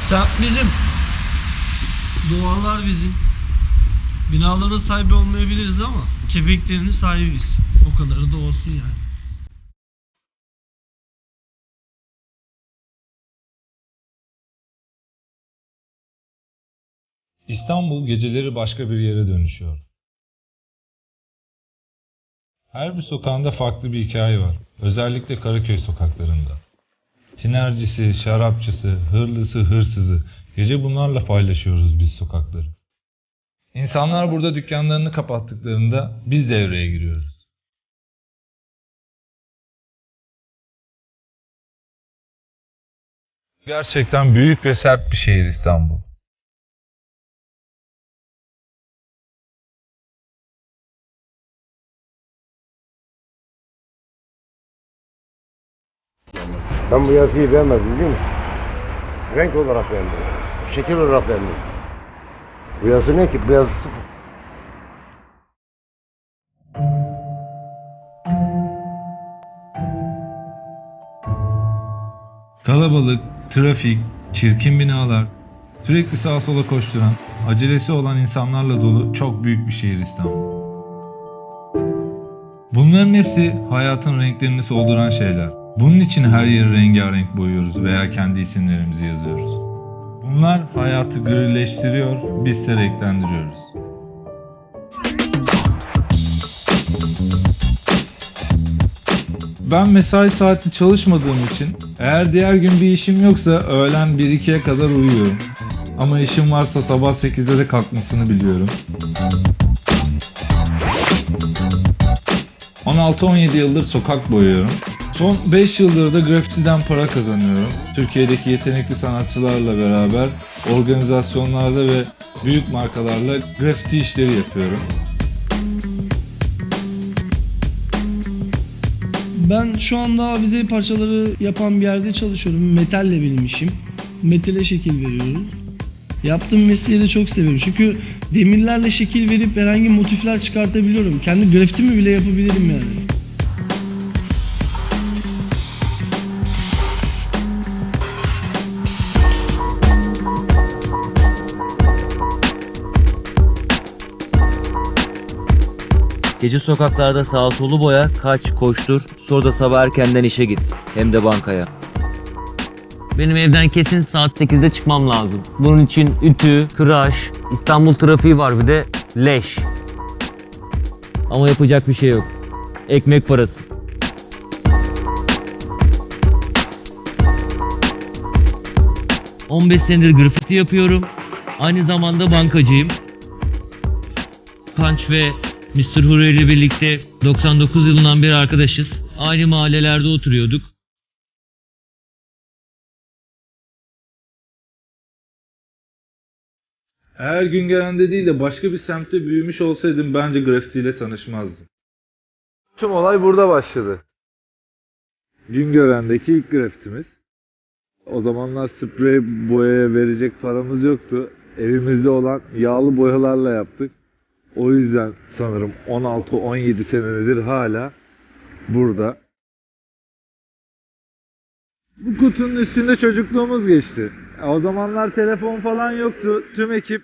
Sen bizim. Duvarlar bizim. Binaların sahibi olmayabiliriz ama kepenklerinin sahibiyiz. O kadarı da olsun yani. İstanbul geceleri başka bir yere dönüşüyor. Her bir sokağında farklı bir hikaye var. Özellikle Karaköy sokaklarında. Tinercisi, şarapçısı, hırlısı, hırsızı. Gece bunlarla paylaşıyoruz biz sokakları. İnsanlar burada dükkanlarını kapattıklarında biz devreye giriyoruz. Gerçekten büyük ve sert bir şehir İstanbul. Ben bu yazıyı beğenmedim biliyor musun? Renk olarak beğendim. Şekil olarak beğendim. Bu yazı ne ki? Bu yazı sıfır. Kalabalık, trafik, çirkin binalar, sürekli sağa sola koşturan, acelesi olan insanlarla dolu çok büyük bir şehir İstanbul. Bunların hepsi hayatın renklerini solduran şeyler. Bunun için her yeri rengarenk boyuyoruz veya kendi isimlerimizi yazıyoruz. Bunlar hayatı grileştiriyor, biz ise renklendiriyoruz. Ben mesai saati çalışmadığım için eğer diğer gün bir işim yoksa öğlen 1-2'ye kadar uyuyorum. Ama işim varsa sabah 8'de de kalkmasını biliyorum. 16-17 yıldır sokak boyuyorum. Son 5 yıldır da grafitiden para kazanıyorum. Türkiye'deki yetenekli sanatçılarla beraber organizasyonlarda ve büyük markalarla grafiti işleri yapıyorum. Ben şu anda avize parçaları yapan bir yerde çalışıyorum. Metalle benim işim. Metale şekil veriyoruz. Yaptığım mesleği de çok seviyorum. Çünkü demirlerle şekil verip herhangi motifler çıkartabiliyorum. Kendi grafitimi bile yapabilirim yani. Gece sokaklarda sağa solu boya, kaç, koştur, sonra da sabah erkenden işe git. Hem de bankaya. Benim evden kesin saat 8'de çıkmam lazım. Bunun için ütü, tıraş, İstanbul trafiği var bir de leş. Ama yapacak bir şey yok. Ekmek parası. ...15 senedir grafiti yapıyorum. Aynı zamanda bankacıyım. Punch ve Mr. Huri ile birlikte 99 yılından beri arkadaşız. Aynı mahallelerde oturuyorduk. Eğer Güngören'de değil de başka bir semtte büyümüş olsaydım bence grafitiyle tanışmazdım. Tüm olay burada başladı. Güngören'deki ilk grafitimiz. O zamanlar sprey boyaya verecek paramız yoktu. Evimizde olan yağlı boyalarla yaptık. O yüzden sanırım 16-17 senedir hala burada. Bu kutunun üstünde çocukluğumuz geçti. O zamanlar telefon falan yoktu. Tüm ekip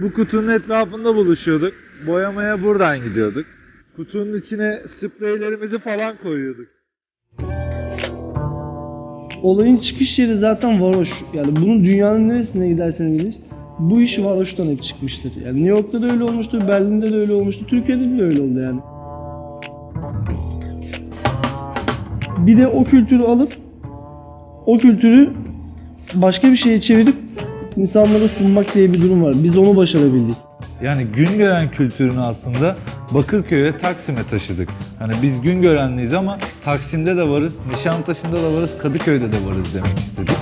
bu kutunun etrafında buluşuyorduk. Boyamaya buradan gidiyorduk. Kutunun içine spreylerimizi falan koyuyorduk. Olayın çıkış yeri zaten varoş. Yani bunun dünyanın neresine giderseniz gidin. Bu iş varoştan hep çıkmıştır. Yani New York'ta da öyle olmuştu, Berlin'de de öyle olmuştu, Türkiye'de de öyle oldu yani. Bir de o kültürü alıp o kültürü başka bir şeye çevirip insanlara sunmak diye bir durum var. Biz onu başarabildik. Yani Güngören kültürünü aslında Bakırköy ve Taksim'e taşıdık. Hani biz Güngörenliyiz ama Taksim'de de varız, Nişantaşı'nda da varız, Kadıköy'de de varız demek istedik.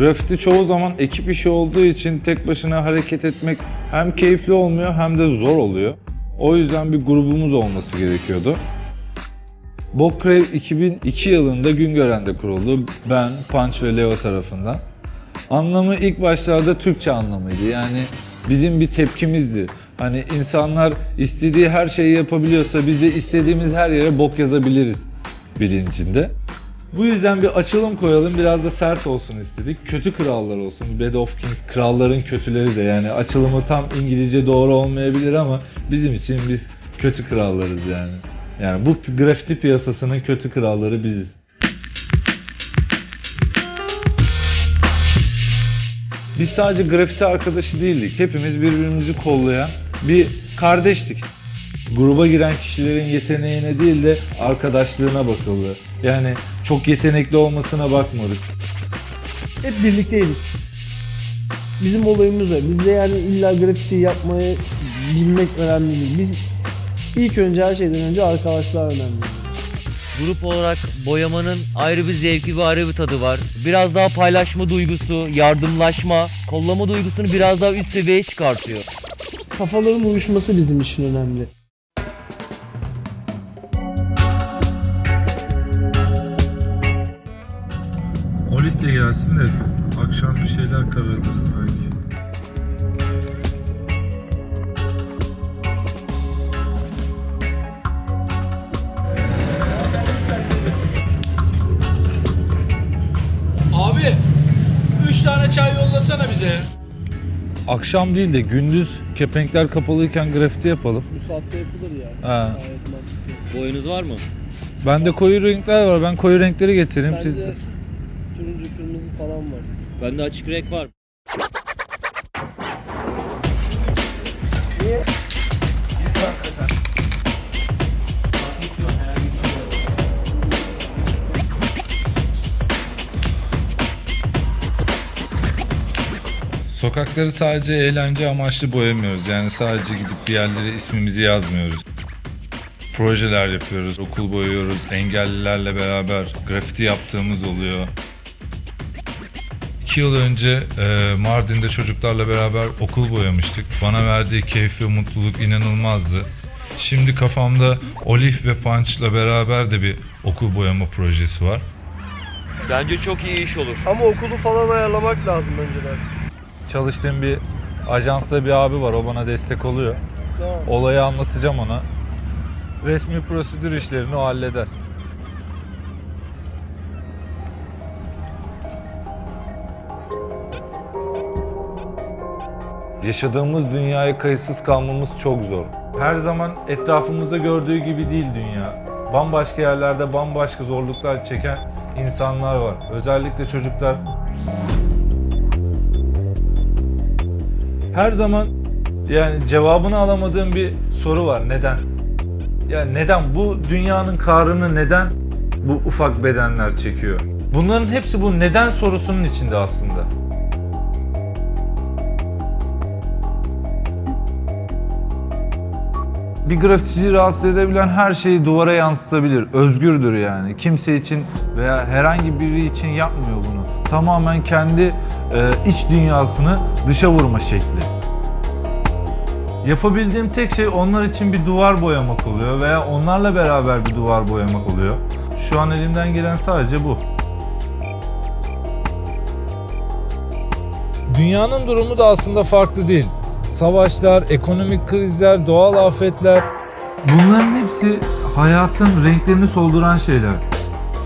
Grafiti çoğu zaman ekip işi olduğu için tek başına hareket etmek hem keyifli olmuyor hem de zor oluyor. O yüzden bir grubumuz olması gerekiyordu. Bokrev 2002 yılında Güngören'de kuruldu. Ben, Punch ve Leo tarafından. Anlamı ilk başlarda Türkçe anlamıydı. Yani bizim bir tepkimizdi. Hani insanlar istediği her şeyi yapabiliyorsa biz de istediğimiz her yere bok yazabiliriz bilincinde. Bu yüzden bir açılım koyalım biraz da sert olsun istedik. Kötü krallar olsun. Bad of Kings kralların kötüleri de yani açılımı tam İngilizce doğru olmayabilir ama bizim için biz kötü krallarız yani. Yani bu grafiti piyasasının kötü kralları biziz. Biz sadece grafiti arkadaşı değildik. Hepimiz birbirimizi kollayan bir kardeştik. Gruba giren kişilerin yeteneğine değil de arkadaşlığına bakıldı. Yani çok yetenekli olmasına bakmadık. Hep birlikteydik. Bizim olayımız o. Bizde yani illa grafiti yapmayı bilmek önemli değil. Biz ilk önce her şeyden önce arkadaşlar önemli. Grup olarak boyamanın ayrı bir zevki ve ayrı bir tadı var. Biraz daha paylaşma duygusu, yardımlaşma, kollama duygusunu biraz daha üst seviyeye çıkartıyor. Kafaların uyuşması bizim için önemli. Şeyler kararlarız belki. Abi 3 tane çay yollasana bize. Akşam değil de gündüz kepenkler kapalıyken grafiti yapalım. Bu saatte yapılır ya. Gayet mantıklı. Boyunuz var mı? Bende koyu renkler var. Ben koyu renkleri getireyim. Siz Bende turuncu kırmızı falan var. Bende açık renk var. Sokakları sadece eğlence amaçlı boyamıyoruz. Yani sadece gidip bir yerlere ismimizi yazmıyoruz. Projeler yapıyoruz, okul boyuyoruz, engellilerle beraber grafiti yaptığımız oluyor. İki yıl önce e, Mardin'de çocuklarla beraber okul boyamıştık. Bana verdiği keyif ve mutluluk inanılmazdı. Şimdi kafamda Olif ve Punch'la beraber de bir okul boyama projesi var. Bence çok iyi iş olur. Ama okulu falan ayarlamak lazım önceden. Çalıştığım bir ajansta bir abi var. O bana destek oluyor. Tamam. Olayı anlatacağım ona. Resmi prosedür işlerini o halleder. Yaşadığımız dünyaya kayıtsız kalmamız çok zor. Her zaman etrafımızda gördüğü gibi değil dünya. Bambaşka yerlerde bambaşka zorluklar çeken insanlar var. Özellikle çocuklar her zaman yani cevabını alamadığım bir soru var. Neden? Yani neden bu dünyanın karını neden bu ufak bedenler çekiyor? Bunların hepsi bu neden sorusunun içinde aslında. Bir grafitici rahatsız edebilen her şeyi duvara yansıtabilir. Özgürdür yani. Kimse için veya herhangi biri için yapmıyor bunu. Tamamen kendi e, iç dünyasını dışa vurma şekli. Yapabildiğim tek şey onlar için bir duvar boyamak oluyor veya onlarla beraber bir duvar boyamak oluyor. Şu an elimden gelen sadece bu. Dünyanın durumu da aslında farklı değil. Savaşlar, ekonomik krizler, doğal afetler. Bunların hepsi hayatın renklerini solduran şeyler.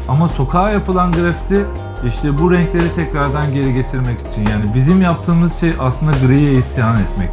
Ama sokağa yapılan grafiti işte bu renkleri tekrardan geri getirmek için. Yani bizim yaptığımız şey aslında griye isyan etmek.